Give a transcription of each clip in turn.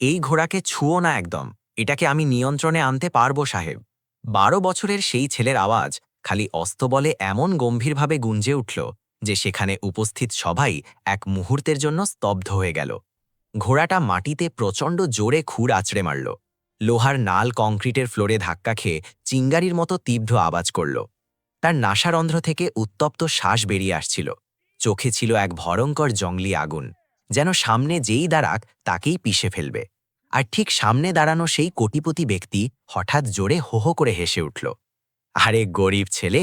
এই ঘোড়াকে ছুঁয়ো না একদম। এটাকে আমি নিয়ন্ত্রণে আনতে পারব, সাহেব। বারো বছরের সেই ছেলের আওয়াজ খালি অস্তবলে এমন গম্ভীরভাবে গুঞ্জে উঠল যে সেখানে উপস্থিত সবাই এক মুহূর্তের জন্য স্তব্ধ হয়ে গেল। ঘোড়াটা মাটিতে প্রচণ্ড জোরে খুর আছড়ে মারল। লোহার নাল কংক্রিটের ফ্লোরে ধাক্কা খেয়ে চিঙ্গারির মতো তীব্র আওয়াজ করল। তার নাসারন্ধ্র থেকে উত্তপ্ত শ্বাস বেরিয়ে আসছিল। চোখে ছিল এক ভয়ঙ্কর জঙ্গলি আগুন। যেন সামনে যেই দাঁড়াক, তাকেই পিষে ফেলবে। আর ঠিক সামনে দাঁড়ানো সেই কোটিপতি ব্যক্তি হঠাৎ জোরে হো হো করে হেসে উঠল, আরে গরিব ছেলে,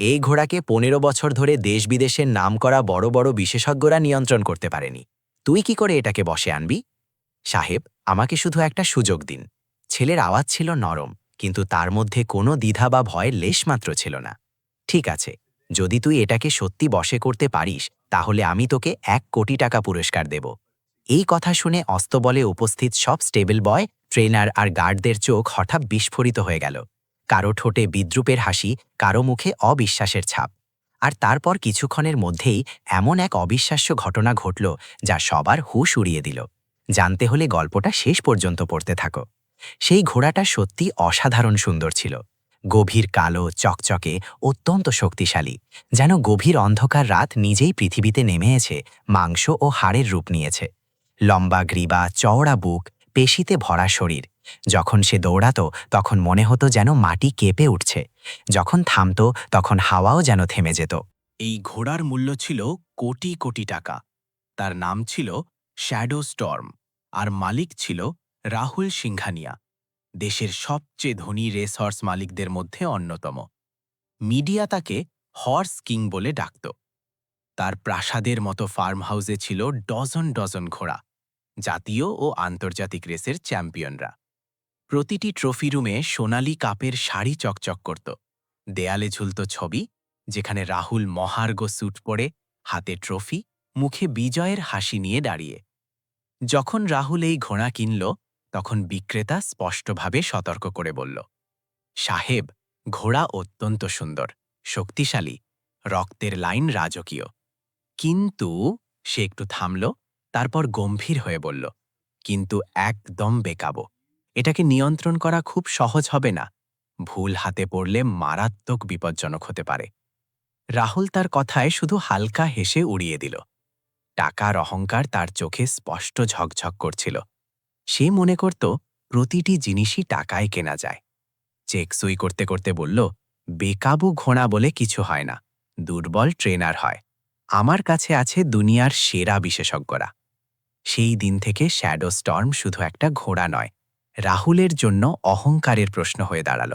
এই ঘোড়াকে পনেরো বছর ধরে দেশ বিদেশের নাম করা বড় বড় বিশেষজ্ঞরা নিয়ন্ত্রণ করতে পারেনি। তুই কি করে এটাকে বসে আনবি? সাহেব, আমাকে শুধু একটা সুযোগ দিন। ছেলের আওয়াজ ছিল নরম, কিন্তু তার মধ্যে কোনো দ্বিধা বা ভয়ের লেশমাত্র ছিল না। ঠিক আছে, যদি তুই এটাকে সত্যি বসে করতে পারিস তাহলে আমি তোকে এক কোটি টাকা পুরস্কার দেব। এই কথা শুনে অস্তবলে উপস্থিত সব স্টেবল বয়, ট্রেনার আর গার্ডদের চোখ হঠাৎ বিস্ফোরিত হয়ে গেল। কারও ঠোঁটে বিদ্রুপের হাসি, কারও মুখে অবিশ্বাসের ছাপ। আর তারপর কিছুক্ষণের মধ্যেই এমন এক অবিশ্বাস্য ঘটনা ঘটল যা সবার হুশ উড়িয়ে দিল। জানতে হলে গল্পটা শেষ পর্যন্ত পড়তে থাকো। সেই ঘোড়াটা সত্যি অসাধারণ সুন্দর ছিল। গভীর কালো, চকচকে, অত্যন্ত শক্তিশালী, যেন গভীর অন্ধকার রাত নিজেই পৃথিবীতে নেমে এসে মাংস ও হাড়ের রূপ নিয়েছে। লম্বা গ্রীবা, চওড়া বুক, পেশিতে ভরা শরীর। যখন সে দৌড়াতো, তখন মনে হতো যেন মাটি কেঁপে উঠছে। যখন থামত, তখন হাওয়াও যেন থেমে যেত। এই ঘোড়ার মূল্য ছিল কোটি কোটি টাকা। তার নাম ছিল শ্যাডো স্টর্ম, আর মালিক ছিল রাহুল সিংঘানিয়া। দেশের সবচেয়ে ধনী রেস হর্স মালিকদের মধ্যে অন্যতম। মিডিয়া তাকে হর্স কিং বলে ডাকত। তার প্রাসাদের মতো ফার্ম হাউসে ছিল ডজন ডজন ঘোড়া, জাতীয় ও আন্তর্জাতিক রেসের চ্যাম্পিয়নরা প্রতিটি ট্রফি রুমে সোনালি কাপের শাড়ি চকচক করত। দেয়ালে ঝুলত ছবি, যেখানে রাহুল মহার্ঘ স্যুট পরে হাতে ট্রফি মুখে বিজয়ের হাসি নিয়ে দাঁড়িয়ে। যখন রাহুল এই ঘোড়া কিনল তখন বিক্রেতা স্পষ্টভাবে সতর্ক করে বলল, সাহেব, ঘোড়া অত্যন্ত সুন্দর, শক্তিশালী, রক্তের লাইন রাজকীয়। কিন্তু, সে একটু থামল, তারপর গম্ভীর হয়ে বলল, কিন্তু একদম বেকাবো। এটাকে নিয়ন্ত্রণ করা খুব সহজ হবে না। ভুল হাতে পড়লে মারাত্মক বিপজ্জনক হতে পারে। রাহুল তার কথায় শুধু হালকা হেসে উড়িয়ে দিল। টাকার অহংকার তার চোখে স্পষ্ট ঝকঝক করছিল। সে মনে করত প্রতিটি জিনিসই টাকায় কেনা যায়। চেক সুই করতে করতে বলল, বেকাবু ঘোড়া বলে কিছু হয় না, দুর্বল ট্রেনার হয়। আমার কাছে আছে দুনিয়ার সেরা বিশেষজ্ঞরা। সেই দিন থেকে শ্যাডো স্টর্ম শুধু একটা ঘোড়া নয়, রাহুলের জন্য অহংকারের প্রশ্ন হয়ে দাঁড়াল।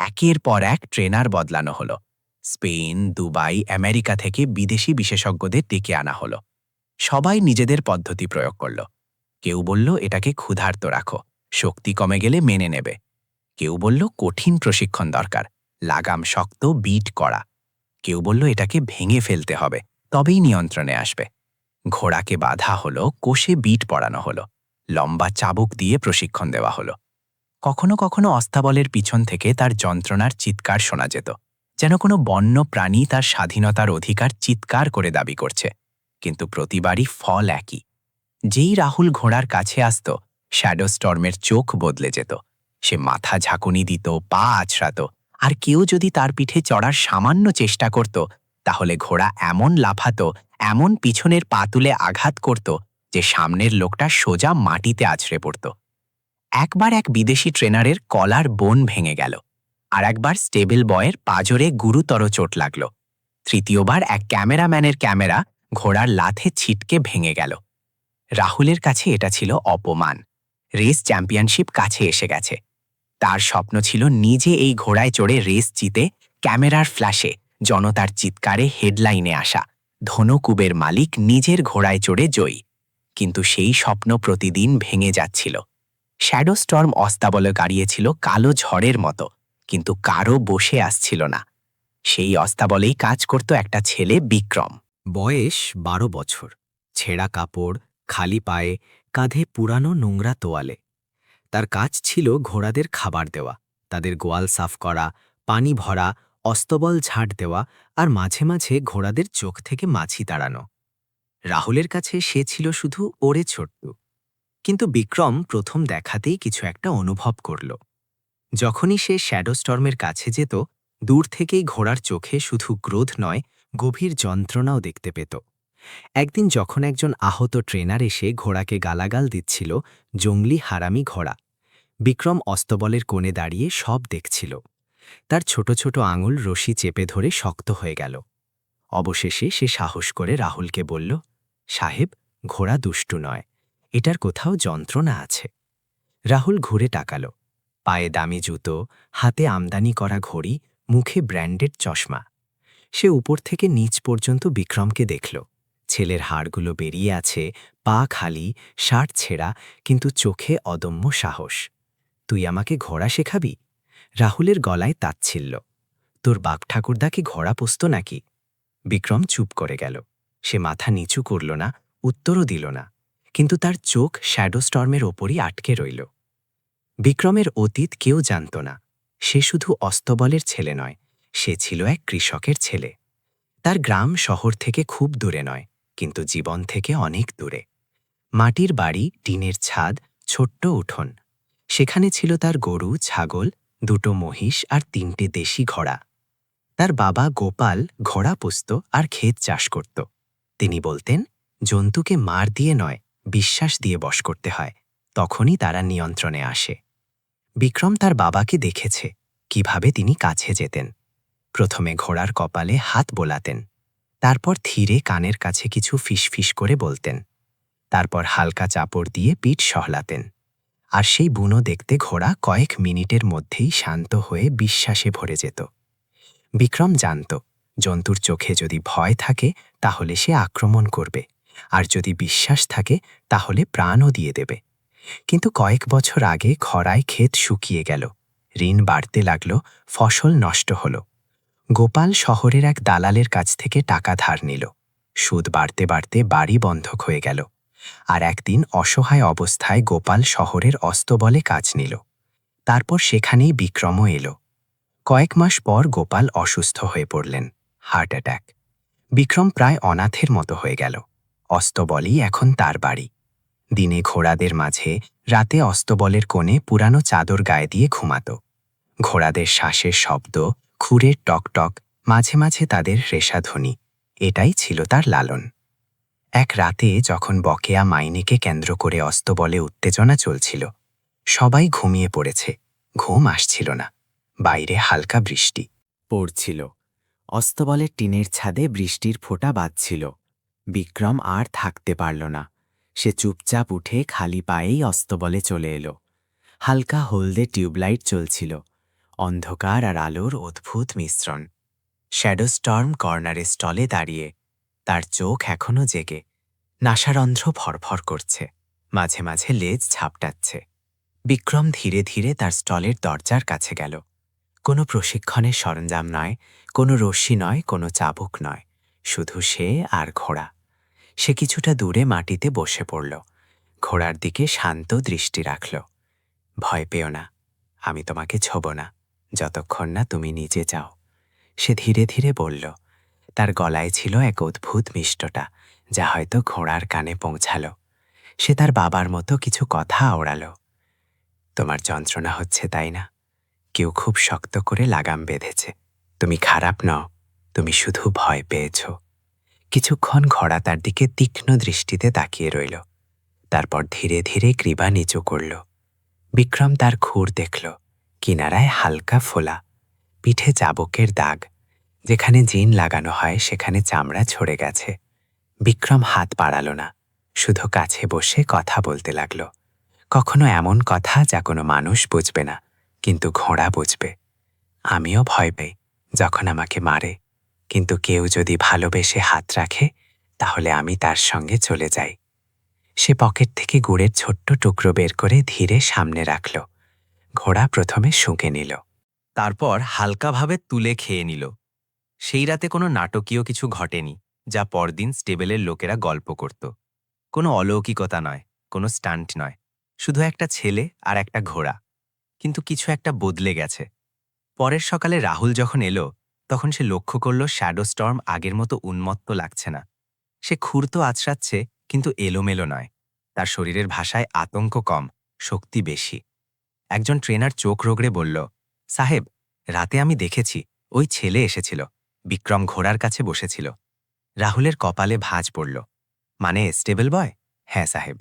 একের পর এক ট্রেনার বদলানো হলো। স্পেন, দুবাই, আমেরিকা থেকে বিদেশি বিশেষজ্ঞদের ডেকে আনা হলো। সবাই নিজেদের পদ্ধতি প্রয়োগ করল। কেউ বলল, এটাকে ক্ষুধার্ত রাখো। শক্তি কমে গেলে মেনে নেবে। কেউ বলল, কঠিন প্রশিক্ষণ দরকার। লাগাম শক্ত, বিট করা। কেউ বলল, এটাকে ভেঙে ফেলতে হবে। তবেই নিয়ন্ত্রণে আসবে। ঘোড়াকে বাধা হলো, কোষে বিট পড়ানো হলো। লম্বা চাবুক দিয়ে প্রশিক্ষণ দেওয়া হলো। কখনো কখনো অস্তাবলের পিছন থেকে তার যন্ত্রণার চিৎকার শোনা যেত, যেন কোনো বন্য প্রাণী তার স্বাধীনতার অধিকার চিৎকার করে দাবি করছে। কিন্তু প্রতিবারই ফল একই। যেই রাহুল ঘোড়ার কাছে আসত, শ্যাডো স্টর্মের চোখ বদলে যেত। সে মাথা ঝাঁকুনি দিত, পা আছড়াত। আর কেউ যদি তার পিঠে চড়ার সামান্য চেষ্টা করত, তাহলে ঘোড়া এমন লাফাত, এমন পিছনের পা তুলে আঘাত করত যে সামনের লোকটা সোজা মাটিতে আছড়ে পড়ত। একবার এক বিদেশি ট্রেনারের কলার বোন ভেঙে গেল, আর একবার স্টেবল বয়ের পাজরে গুরুতর চোট লাগল। তৃতীয়বার এক ক্যামেরাম্যানের ক্যামেরা ঘোড়ার লাথে ছিটকে ভেঙে গেল। রাহুলের কাছে এটা ছিল অপমান। রেস চ্যাম্পিয়নশিপ কাছে এসে গেছে। তার স্বপ্ন ছিল নিজে এই ঘোড়ায় চড়ে রেস জিতে ক্যামেরার ফ্ল্যাশে জনতার চিৎকারে হেডলাইনে আসা ধনুকুবের মালিক নিজের ঘোড়ায় চড়ে জয়ী। কিন্তু সেই স্বপ্ন প্রতিদিন ভেঙে যাচ্ছিল। শ্যাডো স্টর্ম অস্তাবলে গাড়িয়েছিল কালো ঝড়ের মতো, কিন্তু কারও বসে আসছিল না। সেই অস্তাবলেই কাজ করত একটা ছেলে বিক্রম। বয়স বারো বছর। ছেঁড়া কাপড় খালি পায়ে কাঁধে পুরানো নোংরা তোয়ালে। তার কাজ ছিল ঘোড়াদের খাবার দেওয়া, তাদের গোয়াল সাফ করা, পানি ভরা, অস্তবল ঝাঁট দেওয়া আর মাঝে মাঝে ঘোড়াদের চোখ থেকে মাছি তাড়ানো। রাহুলের কাছে সে ছিল শুধু ওরে ছোট্ট। কিন্তু বিক্রম প্রথম দেখাতেই কিছু একটা অনুভব করল। যখনই সে শ্যাডো স্টর্মের কাছে যেত, দূর থেকেই ঘোড়ার চোখে শুধু ক্রোধ নয়, গভীর যন্ত্রণাও দেখতে পেত। একদিন যখন একজন আহত ট্রেনার এসে ঘোড়াকে গালাগাল দিচ্ছিল, জঙ্গলি হারামি ঘোড়া। বিক্রম অস্তবলের কোণে দাঁড়িয়ে সব দেখছিল। তার ছোট ছোট আঙুল রশি চেপে ধরে শক্ত হয়ে গেল। অবশেষে সে সাহস করে রাহুলকে বলল, সাহেব, ঘোড়া দুষ্টু নয়, এটার কোথাও যন্ত্রণা আছে। রাহুল ঘুরে টাকাল পায়ে দামি জুতো, হাতে আমদানি করা ঘড়ি, মুখে ব্র্যান্ডেড চশমা। সে উপর থেকে নিচ পর্যন্ত বিক্রমকে দেখল। ছেলের হাড়গুলো বেরিয়ে আছে পা খালি, শার্ট ছেঁড়া, কিন্তু চোখে অদম্য সাহস। তুই আমাকে ঘোড়া শেখাবি? রাহুলের গলায় তাচ্ছিল্য। তোর বাপ ঠাকুরদা কি ঘোড়া পোস্ত নাকি? বিক্রম চুপ করে গেল। সে মাথা নিচু করল না, উত্তরও দিল না, কিন্তু তার চোখ শ্যাডো স্টর্মের ওপরই আটকে রইল। বিক্রমের অতীত কেউ জানত না। সে শুধু অস্তবলের ছেলে নয়, সে ছিল এক কৃষকের ছেলে। তার গ্রাম শহর থেকে খুব দূরে নয়। কিন্তু জীবন থেকে অনেক দূরে। মাটির বাড়ি, টিনের ছাদ, ছোট্ট উঠোন। সেখানে ছিল তার গরু, ছাগল, দুটো মহিষ আর তিনটে দেশি ঘোড়া। তার বাবা গোপাল ঘোড়া পুষত আর ক্ষেত চাষ করত। তিনি বলতেন, জন্তুকে মার দিয়ে নয়, বিশ্বাস দিয়ে বশ করতে হয়। তখনই তারা নিয়ন্ত্রণে আসে। বিক্রম তার বাবাকে দেখেছে, কীভাবে তিনি কাছে যেতেন। প্রথমে ঘোড়ার কপালে হাত বোলাতেন। তারপর ধীরে কানের কাছে কিছু ফিসফিস করে বলতেন। তারপর হালকা চাপড় দিয়ে পিঠ সহলাতেন। আর সেই বুনো দেখতে ঘোড়া কয়েক মিনিটের মধ্যেই শান্ত হয়ে বিশ্বাসে ভরে যেত। বিক্রম জানত, জন্তুর চোখে যদি ভয় থাকে তাহলে সে আক্রমণ করবে, আর যদি বিশ্বাস থাকে তাহলে প্রাণও দিয়ে দেবে। কিন্তু কয়েক বছর আগে খরায় ক্ষেত শুকিয়ে গেল, ঋণ বাড়তে লাগল, ফসল নষ্ট হল। গোপাল শহরের এক দালালের কাছ থেকে টাকা ধার নিল। সুদ বাড়তে বাড়তে বাড়ি বন্ধক হয়ে গেল। আর একদিন অসহায় অবস্থায় গোপাল শহরের অস্তবলে কাজ নিল। তারপর সেখানেই বিক্রমও এলো। কয়েক মাস পর গোপাল অসুস্থ হয়ে পড়লেন, হার্ট অ্যাটাক। বিক্রম প্রায় অনাথের মতো হয়ে গেল। অস্তবলই এখন তার বাড়ি। দিনে ঘোড়াদের মাঝে রাতে অস্তবলের কোণে পুরানো চাদর গায়ে দিয়ে ঘুমাত। ঘোড়াদের শ্বাসের শব্দ খুরের টকটক, মাঝে মাঝে তাদের রেশাধ্বনি। এটাই ছিল তার লালন। এক রাতে যখন বকেয়া মাইনেকে কেন্দ্র করে অস্তবলে উত্তেজনা চলছিল, সবাই ঘুমিয়ে পড়েছে, ঘুম আসছিল না, বাইরে হালকা বৃষ্টি পড়ছিল। অস্তবলের টিনের ছাদে বৃষ্টির ফোঁটা বাজছিল। বিক্রম আর থাকতে পারল না, সে চুপচাপ উঠে খালি পায়েই অস্তবলে চলে এলো। হালকা হলদে টিউবলাইট চলছিল অন্ধকার আর আলোর অদ্ভুত মিশ্রণ। শ্যাডো স্টর্ম কর্নারে স্টলে দাঁড়িয়ে তার চোখ এখনও জেগে। নাসারন্ধ্র ফরফর করছে। মাঝে মাঝে লেজ ঝাপটাচ্ছে। বিক্রম ধীরে ধীরে তার স্টলের দরজার কাছে গেল। কোনো প্রশিক্ষণের সরঞ্জাম নয়, কোনো রশ্মি নয়, কোনো চাবুক নয়। শুধু সে আর ঘোড়া। সে কিছুটা দূরে মাটিতে বসে পড়ল। ঘোড়ার দিকে শান্ত দৃষ্টি রাখল। ভয় পেও না, আমি তোমাকে ছোব না। যতক্ষণ না তুমি নিজে যাও। সে ধীরে ধীরে বলল, তার গলায় ছিল এক অদ্ভুত মিষ্টটা যা হয়তো ঘোড়ার কানে পৌঁছাল। সে তার বাবার মতো কিছু কথা ওড়াল। তোমার যন্ত্রণা হচ্ছে তাই না? কেউ খুব শক্ত করে লাগাম বেঁধেছে। তুমি খারাপ নও, তুমি শুধু ভয় পেয়েছ। কিছুক্ষণ ঘোড়া তার দিকে তীক্ষ্ণ দৃষ্টিতে তাকিয়ে রইল। তারপর ধীরে ধীরে গ্রীবা নিচু করল। বিক্রম তার খুর দেখল। কিনারায় হালকা ফোলা, পিঠে চাবকের দাগ। যেখানে জিন লাগানো হয়, সেখানে চামড়া ছড়ে গেছে। বিক্রম হাত বাড়াল না, শুধু কাছে বসে কথা বলতে লাগল। কখনো এমন কথা যা কোনো মানুষ বুঝবে না, কিন্তু ঘোড়া বুঝবে। আমিও ভয় পাই যখন আমাকে মারে, কিন্তু কেউ যদি ভালোবেসে হাত রাখে, তাহলে আমি তার সঙ্গে চলে যাই। সে পকেট থেকে গুড়ের ছোট্ট টুকরো বের করে ধীরে সামনে রাখল। ঘোড়া প্রথমে শুঁকে নিল। তারপর হালকাভাবে তুলে খেয়ে নিল। সেই রাতে কোনো নাটকীয় কিছু ঘটেনি, যা পরদিন স্টেবেলের লোকেরা গল্প করত। কোনো অলৌকিকতা নয়, কোনো স্টান্ট নয়, শুধু একটা ছেলে আর একটা ঘোড়া। কিন্তু কিছু একটা বদলে গেছে। পরের সকালে রাহুল যখন এলো, তখন সে লক্ষ্য করল শ্যাডো স্টর্ম আগের মতো উন্মত্ত লাগছে না। সে খুঁড়তো আছড়াচ্ছে, কিন্তু এলোমেলো নয়। তার শরীরের ভাষায় আতঙ্ক কম, শক্তি বেশি। একজন ট্রেনার চোখ রোগড়ে বলল, সাহেব, রাতে আমি দেখেছি, ওই ছেলে এসেছিল। বিক্রম ঘোড়ার কাছে বসেছিল। রাহুলের কপালে ভাঁজ পড়ল। মানে স্টেবল বয়? হ্যাঁ সাহেব।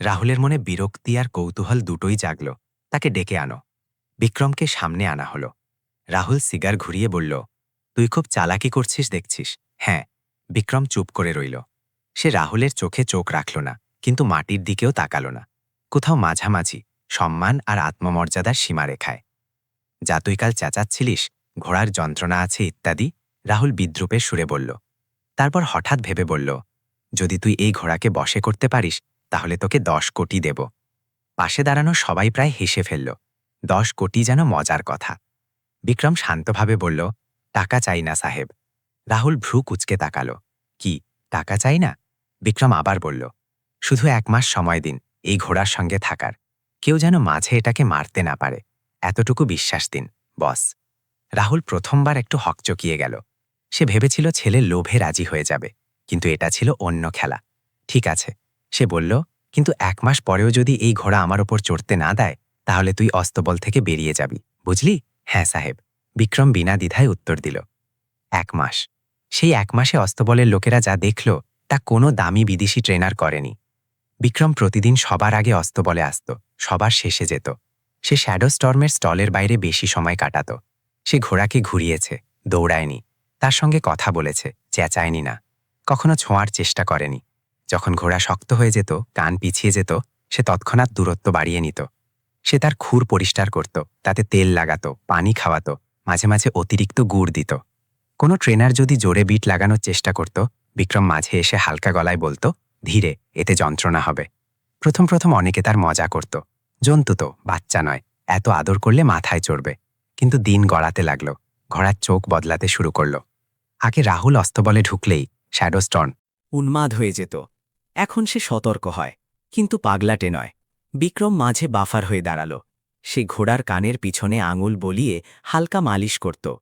রাহুলের মনে বিরক্তি আর কৌতূহল দুটোই জাগল। তাকে ডেকে আনো। বিক্রমকে সামনে আনা হলো। রাহুল সিগার ঘুরিয়ে বলল, তুই খুব চালাকি করছিস, দেখছিস? হ্যাঁ। বিক্রম চুপ করে রইল। সে রাহুলের চোখে চোখ রাখল না, কিন্তু মাটির দিকেও তাকাল না। কোথাও মাঝামাঝি সম্মান আর আত্মমর্যাদার সীমারেখায়। যা তুই কাল চেঁচাচ্ছিলিস, ঘোড়ার যন্ত্রণা আছে ইত্যাদি, রাহুল বিদ্রুপের সুরে বলল। তারপর হঠাৎ ভেবে বলল, যদি তুই এই ঘোড়াকে বশে করতে পারিস, তাহলে তোকে দশ কোটি দেব। পাশে দাঁড়ানো সবাই প্রায় হেসে ফেলল। দশ কোটি যেন মজার কথা। বিক্রম শান্তভাবে বলল, টাকা চাই না সাহেব। রাহুল ভ্রু কুচকে তাকাল। কি, টাকা চাই না? বিক্রম আবার বলল, শুধু এক মাস সময় দিন, এই ঘোড়ার সঙ্গে থাকার। কেউ যেন মাঝে এটাকে মারতে না পারে। এতটুকু বিশ্বাস দিন, বস। রাহুল প্রথমবার একটু হকচকিয়ে গেল। সে ভেবেছিল ছেলে লোভে রাজি হয়ে যাবে, কিন্তু এটা ছিল অন্য খেলা। ঠিক আছে, সে বলল, কিন্তু এক মাস পরেও যদি এই ঘোড়া আমার ওপর চড়তে না দেয়, তাহলে তুই অস্তবল থেকে বেরিয়ে যাবি, বুঝলি? হ্যাঁ সাহেব। বিক্রম বিনা দ্বিধায় উত্তর দিল। এক মাস। সেই এক মাসে অস্তবলের লোকেরা যা দেখল, তা কোনো দামি বিদেশি ট্রেনার করেনি। বিক্রম প্রতিদিন সবার আগে অস্তবলে আসত, সবার শেষে যেত। সে শ্যাডো স্টর্মের স্টলের বাইরে বেশি সময় কাটাত। সে ঘোড়াকে ঘুরিয়েছে, দৌড়ায়নি, তার সঙ্গে কথা বলেছে, চেঁচায়নি না, কখনো ছোঁয়ার চেষ্টা করেনি। যখন ঘোড়া শক্ত হয়ে যেত, কান পিছিয়ে যেত, সে তৎক্ষণাৎ দূরত্ব বাড়িয়ে নিত। সে তার খুর পরিষ্কার করত, তাতে তেল লাগাতো, পানি খাওয়াতো, মাঝে মাঝে অতিরিক্ত গুড় দিত। কোনো ট্রেনার যদি জোরে বিট লাগানোর চেষ্টা করত, বিক্রম মাঝে এসে হালকা গলায় বলতো ধীরে, এতে যন্ত্রণা হবে। প্রথম প্রথম অনেকে তার মজা করত। জন্তু তো, বাচ্চা নয়। এত আদর করলে মাথায় চড়বে। কিন্তু দিন গড়াতে লাগল। ঘোড়ার চোখ বদলাতে শুরু করল। আগে রাহুল অস্তবলে ঢুকলেই শ্যাডোস্টন উন্মাদ হয়ে যেত। এখন সে সতর্ক হয়। কিন্তু পাগলাটে নয়। বিক্রম মাঝে বাফার হয়ে দাঁড়াল। সে ঘোড়ার কানের পিছনে আঙুল বলিয়ে হালকা মালিশ করত।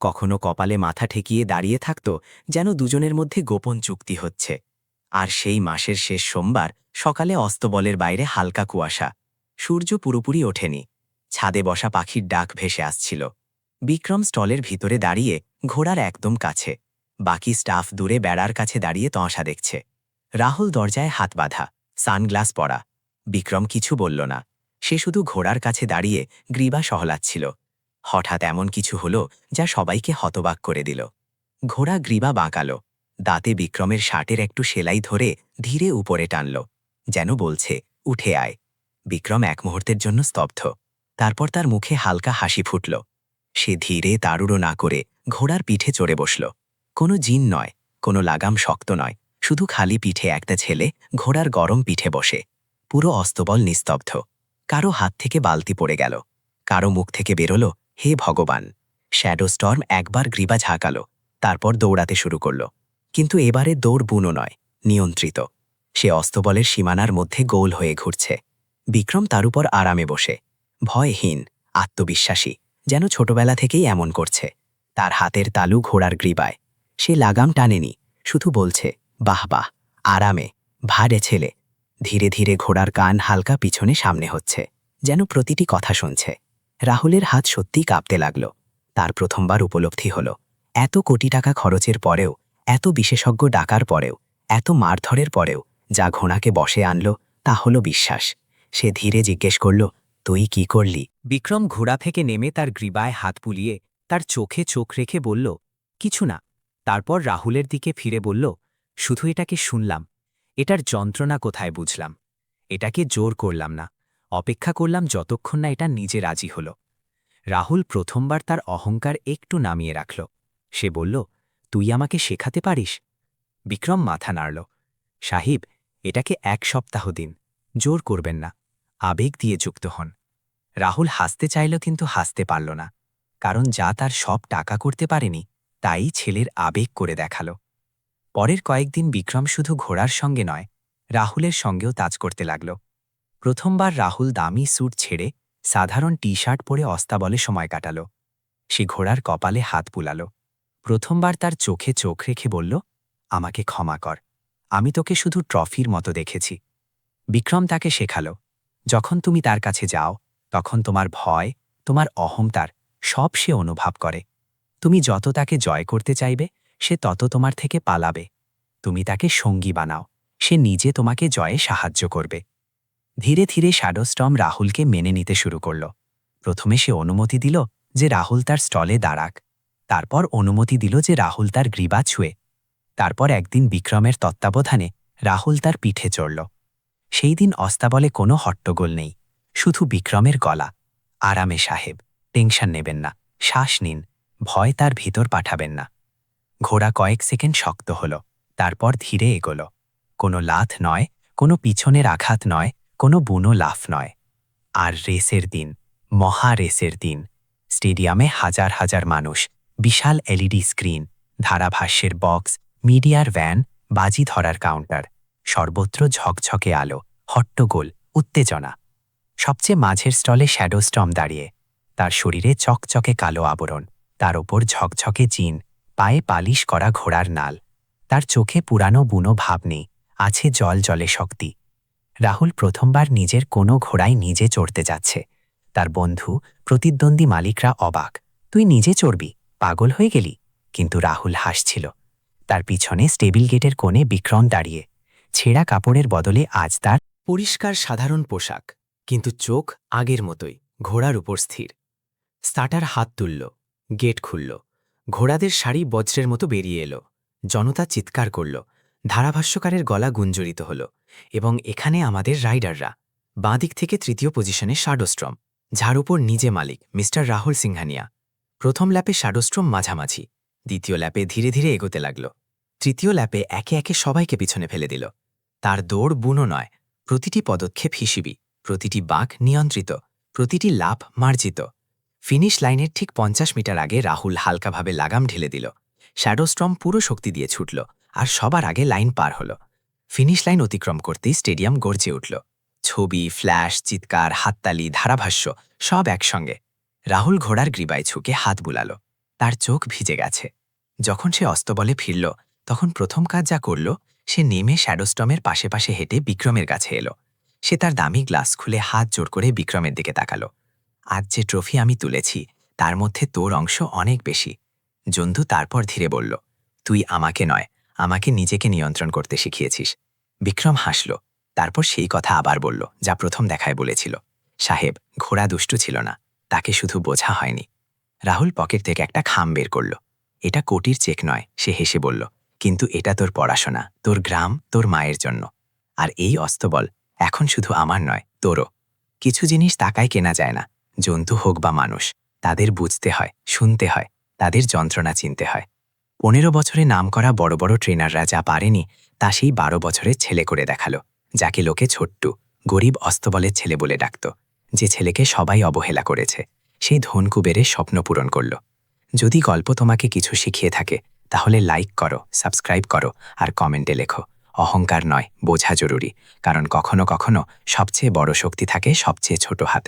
কখনো কপালে মাথা ঠেকিয়ে দাঁড়িয়ে থাকত, যেন দুজনের মধ্যে গোপন চুক্তি হচ্ছে। আর সেই মাসের শেষ সোমবার সকালে অস্তবলের বাইরে হালকা কুয়াশা। সূর্য পুরোপুরি ওঠেনি। ছাদে বসা পাখির ডাক ভেসে আসছিল। বিক্রম স্টলের ভিতরে দাঁড়িয়ে ঘোড়ার একদম কাছে। বাকি স্টাফ দূরে বেড়ার কাছে দাঁড়িয়ে তঁসা দেখছে। রাহুল দরজায় হাত বাঁধা, সানগ্লাস পরা। বিক্রম কিছু বলল না। সে শুধু ঘোড়ার কাছে দাঁড়িয়ে গ্রীবা সহলাচ্ছিল। হঠাৎ এমন কিছু হল যা সবাইকে হতবাক করে দিল। ঘোড়া গ্রীবা বাঁকাল। দাঁতে বিক্রমের শার্টের একটু সেলাই ধরে ধীরে উপরে টানল, যেন বলছে, উঠে আয়। বিক্রম এক মুহূর্তের জন্য স্তব্ধ। তারপর তার মুখে হালকা হাসি ফুটল। সে ধীরে তাড়ুড়ো না করে ঘোড়ার পিঠে চড়ে বসল। কোনো জিন নয়, কোনো লাগাম শক্ত নয়, শুধু খালি পিঠে একটা ছেলে ঘোড়ার গরম পিঠে বসে। পুরো অস্তবল নিস্তব্ধ। কারও হাত থেকে বালতি পড়ে গেল। কারও মুখ থেকে বেরোল, হে ভগবান। শ্যাডো স্টর্ম একবার গ্রীবা ঝাঁকাল, তারপর দৌড়াতে শুরু করল। কিন্তু এবারে দৌড় বুনো নয়, নিয়ন্ত্রিত। সে অস্তবলের সীমানার মধ্যে গোল হয়ে ঘুরছে। বিক্রম তার উপর আরামে বসে। ভয়হীন, আত্মবিশ্বাসী, যেন ছোটবেলা থেকেই এমন করছে। তার হাতের তালু ঘোড়ার গ্রীবায়। সে লাগাম টানেনি, শুধু বলছে, বাহ বাহ, আরামে, ভারে ছেলে। ধীরে ধীরে ঘোড়ার কান হালকা পিছনে সামনে হচ্ছে, যেন প্রতিটি কথা শুনছে। রাহুলের হাত সত্যিই কাঁপতে লাগল। তার প্রথমবার উপলব্ধি হল, এত কোটি টাকা খরচের পরেও এত বিশেষজ্ঞ ডাকার পরেও, এত মারধরের পরেও যা ঘোড়াকে বসে আনল তা হল বিশ্বাস। সে ধীরে জিজ্ঞেস করল, তুই কি করলি? বিক্রম ঘোড়া থেকে নেমে তার গ্রীবায় হাত পুলিয়ে তার চোখে চোখ রেখে বলল, কিছু না। তারপর রাহুলের দিকে ফিরে বলল, শুধু এটাকে শুনলাম। এটার যন্ত্রণা কোথায় বুঝলাম? এটাকে জোর করলাম না। অপেক্ষা করলাম যতক্ষণ না এটা নিজে রাজি হল। রাহুল প্রথমবার তার অহংকার একটু নামিয়ে রাখল। সে বলল তুই আমাকে শেখাতে পারিস? বিক্রম মাথা নাড়ল। সাহিব, এটাকে এক সপ্তাহ দিন। জোর করবেন না। আবেগ দিয়ে যুক্ত হন। রাহুল হাসতে চাইল কিন্তু হাসতে পারল না। কারণ যা তার সব টাকা করতে পারেনি, তাই ছেলের আবেগ করে দেখাল। পরের কয়েকদিন বিক্রম শুধু ঘোড়ার সঙ্গে নয়, রাহুলের সঙ্গেও তাজ করতে লাগল। প্রথমবার রাহুল দামি স্যুট ছেড়ে সাধারণ টি শার্ট পরে অস্তাবলে সময় কাটাল। সে ঘোড়ার কপালে হাত বুলাল। প্রথমবার তার চোখে চোখ রেখে বলল, আমাকে ক্ষমা কর। আমি তোকে শুধু ট্রফির মতো দেখেছি। বিক্রম তাকে শেখালো, যখন তুমি তার কাছে যাও, তখন তোমার ভয়, তোমার অহংতার সব সে অনুভব করে। তুমি যত তাকে জয় করতে চাইবে, সে তত তোমার থেকে পালাবে। তুমি তাকে সঙ্গী বানাও, সে নিজে তোমাকে জয়ে সাহায্য করবে। ধীরে ধীরে শ্যাডোস্টম রাহুলকে মেনে নিতে শুরু করল। প্রথমে সে অনুমতি দিল যে রাহুল তার স্টলে দাঁড়াক। তারপর অনুমতি দিল যে রাহুল তার গ্রীবা ছুঁয়ে। তারপর একদিন বিক্রমের তত্ত্বাবধানে রাহুল তার পিঠে চড়ল। সেই দিন অস্তাবলে কোনো হট্টগোল নেই, শুধু বিক্রমের গলা। আরামে সাহেব, টেনশন নেবেন না, শ্বাস নিন, ভয় তার ভিতর পাঠাবেন না। ঘোড়া কয়েক সেকেন্ড শক্ত হল, তারপর ধীরে এগোল। কোনো লাথ নয়, কোনো পিছনের আঘাত নয়, কোনো বুনো লাফ নয়। আর রেসের দিন, মহা রেসের দিন। স্টেডিয়ামে হাজার হাজার মানুষ বিশাল এলইডি স্ক্রিন, ধারাভাষ্যের বক্স, মিডিয়ার ভ্যান, বাজি ধরার কাউন্টার, সর্বত্র ঝকঝকে আলো, হট্টগোল, উত্তেজনা। সবচেয়ে মাঝের স্টলে শ্যাডো স্টম দাঁড়িয়ে। তার শরীরে চকচকে কালো আবরণ, তার ওপর ঝকঝকে জিন, পায়ে পালিশ করা ঘোড়ার নাল। তার চোখে পুরানো বুনো ভাব নেই, আছে জল জলে শক্তি। রাহুল প্রথমবার নিজের কোনো ঘোড়ায় নিজে চড়তে যাচ্ছে। তার বন্ধু, প্রতিদ্বন্দ্বী মালিকরা অবাক, তুই নিজে চড়বি? পাগল হয়ে গেলি? কিন্তু রাহুল হাসছিল। তার পিছনে স্টেবিল গেটের কোণে বিক্রম দাঁড়িয়ে। ছেঁড়া কাপড়ের বদলে আজ তার পরিষ্কার সাধারণ পোশাক, কিন্তু চোখ আগের মতোই, ঘোড়ার উপর স্থির। স্টার্টার হাত তুলল, গেট খুলল, ঘোড়াদের শাড়ি বজ্রের মতো বেরিয়ে এলো। জনতা চিৎকার করল, ধারাভাষ্যকারের গলা গুঞ্জরিত হল, এবং এখানে আমাদের রাইডাররা। বাঁদিক থেকে তৃতীয় পজিশনে শাডোস্ট্রম যার উপর নিজে মালিক, মিস্টার রাহুল সিংহানিয়া। প্রথম ল্যাপে শাডোস্ট্রম মাঝামাঝি, দ্বিতীয় ল্যাপে ধীরে ধীরে এগোতে লাগল, তৃতীয় ল্যাপে একে একে সবাইকে পিছনে ফেলে দিল। তার দৌড় বুনো নয়, প্রতিটি পদক্ষেপ হিসিবি, প্রতিটি বাঁক নিয়ন্ত্রিত, প্রতিটি লাভ মার্জিত। ফিনিশ লাইনের ঠিক পঞ্চাশ মিটার আগে রাহুল হালকাভাবে লাগাম ঢেলে দিল। শ্যাডোস্ট্রম পুরো শক্তি দিয়ে ছুটল আর সবার আগে লাইন পার হল। ফিনিশ লাইন অতিক্রম করতেই স্টেডিয়াম গর্জে উঠল। ছবি, ফ্ল্যাশ, চিৎকার, হাততালি, ধারাভাষ্য সব একসঙ্গে। রাহুল ঘোড়ার গ্রীবায় ছুকে হাত বুলাল। তার চোখ ভিজে গেছে। যখন সে অস্তবলে ফিরল, তখন প্রথম কাজ যা করল, সে নেমে শ্যাডোস্টমের পাশে পাশে হেঁটে বিক্রমের কাছে এলো। সে তার দামি গ্লাস খুলে হাত জোর করে বিক্রমের দিকে তাকালো। আজ যে ট্রফি আমি তুলেছি, তার মধ্যে তোর অংশ অনেক বেশি। জন্তু তারপর ধীরে বলল, তুই আমাকে নয়, আমাকে নিজেকে নিয়ন্ত্রণ করতে শিখিয়েছিস। বিক্রম হাসল, তারপর সেই কথা আবার বলল, যা প্রথম দেখায় বলেছিল। সাহেব, ঘোড়া দুষ্টু ছিল না। তাকে শুধু বোঝা হয়নি। রাহুল পকেট থেকে একটা খাম বের করল। এটা কোটির চেক নয়, সে হেসে বলল, কিন্তু এটা তোর পড়াশোনা, তোর গ্রাম, তোর মায়ের জন্য। আর এই অস্তবল এখন শুধু আমার নয়, তোরও। কিছু জিনিস তাকায় কেনা যায় না, জন্তু হোক বা মানুষ, তাদের বুঝতে হয়, শুনতে হয়, তাদের যন্ত্রণা চিনতে হয়। পনেরো বছরে নাম করা বড় বড় ট্রেনাররা যা পারেনি, তা সেই বারো বছরের ছেলে করে দেখাল, যাকে লোকে ছোট্টু, গরিব অস্তবলের ছেলে বলে ডাকত। যে ছেলেকে সবাই অবহেলা করেছে, সেই ধন কুবেরের স্বপ্ন পূরণ করল। যদি গল্প তোমাকে কিছু শিখিয়ে থাকে, তাহলে লাইক করো সাবস্ক্রাইব করো আর কমেন্টে লেখো। অহংকার নয়, বোঝা জরুরি, কারণ কখনো কখনো সবচেয়ে বড় শক্তি থাকে সবচেয়ে ছোট হাতে।